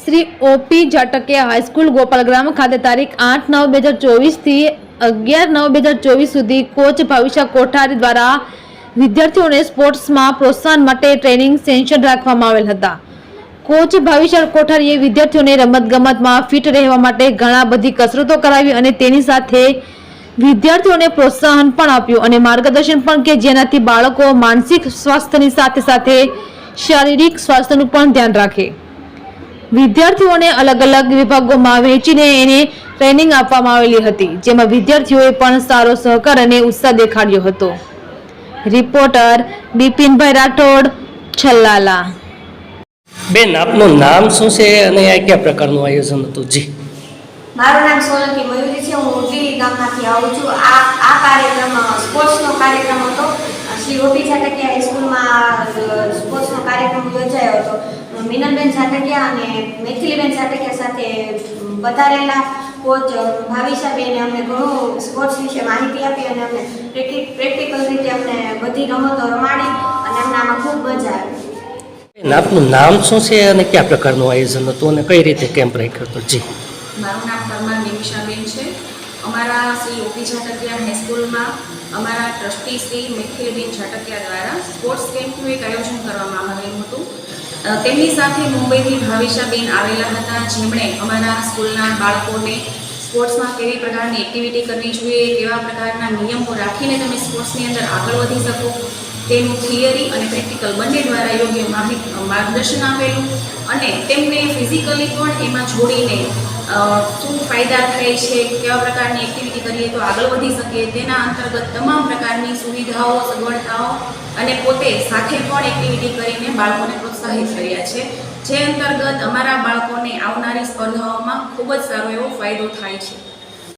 Shri OP Jatakiya high school Gopalgram ખાતે તારીખ આઠ નવ બે હજાર ચોવીસથી અગિયાર નવ બે હજાર ચોવીસ સુધી કોચ ભવિષ્ય કોઠારી દ્વારા વિદ્યાર્થીઓને સ્પોર્ટ્સમાં પ્રોત્સાહન માટે ટ્રેનિંગ સેન્શન રાખવામાં આવેલ હતા. કોચ ભાવિશાળ કોઠારીએ વિદ્યાર્થીઓને રમતગમતમાં ફિટ રહેવા માટે ઘણા બધી કસરતો કરાવી અને તેની સાથે વિદ્યાર્થીઓને પ્રોત્સાહન પણ આપ્યું અને માર્ગદર્શન પણ કે જેનાથી બાળકો માનસિક સ્વાસ્થ્યની સાથે સાથે શારીરિક સ્વાસ્થ્યનું પણ ધ્યાન રાખે. વિદ્યાર્થીઓને અલગ અલગ વિભાગોમાં વહેંચીને એને ટ્રેનિંગ આપવામાં આવેલી હતી જેમાં વિદ્યાર્થીઓએ પણ સારો સહકાર અને ઉત્સાહ દેખાડ્યો હતો. રિપોર્ટર બિપિનભાઈ રાઠોડ છલ્લાલા. બેન આપનું નામ શું છે અને આ કયા પ્રકારનું આયોજન હતું? જી. મારું નામ સોલંકી મયુરી છે હું ઉટીલી ગામમાંથી આવું છું. આ આ કાર્યક્રમ સ્પોર્ટ્સનો કાર્યક્રમ શ્રી ઓપી ઝાટકિયા હાઈસ્કૂલમાં સ્પોર્ટ્સનો કાર્યક્રમ યોજાયો હતો. મીનલબેન ઝાટકિયા અને મૈથિલીબેન ઝાટકિયા સાથે વધારેલા કોચ ભાવિશાબેને અમને ઘણું સ્પોર્ટ્સ વિશે માહિતી આપી અને અમને પ્રેક્ટિકલ રીતે અમને બધી રમતો રમાડી અને અમને આમાં ખૂબ મજા આવી. આપનું નામ શું છે અને કયા પ્રકારનું આયોજન હતું અને કઈ રીતે કેમ્પ રાખ્યો હતો? જી. મારું નામ પરમાર નિમિષાબેન છે. અમારા શ્રી ઓપી ઝાટકિયા હાઈસ્કૂલમાં અમારા ટ્રસ્ટી શ્રી મિથિલબેન ઝાટકિયા દ્વારા સ્પોર્ટ્સ કેમ્પનું એક આયોજન કરવામાં આવેલું હતું. તેમની સાથે મુંબઈથી ભાવિશાબેન આવેલા હતા. જેમણે અમારા સ્કૂલના બાળકોને સ્પોર્ટ્સમાં કેવી પ્રકારની એક્ટિવિટી કરવી જોઈએ, કેવા પ્રકારના નિયમો રાખીને તમે સ્પોર્ટ્સની અંદર આગળ વધી શકો, તેનું થિયરી અને પ્રેક્ટિકલ બંને દ્વારા યોગ્ય માર્ગદર્શન આપેલું અને તેમને ફિઝિકલી પણ એમાં જોડીને શું ફાયદા થાય છે, કેવા પ્રકારની એક્ટિવિટી કરીએ તો આગળ વધી શકીએ તેના અંતર્ગત તમામ પ્રકારની સુવિધાઓ, સગવડતાઓ અને પોતે સાથે પણ એક્ટિવિટી કરીને બાળકોને પ્રોત્સાહિત કર્યા છે. જે અંતર્ગત અમારા બાળકોને આવનારી સ્પર્ધાઓમાં ખૂબ જ સારો એવો ફાયદો થાય છે.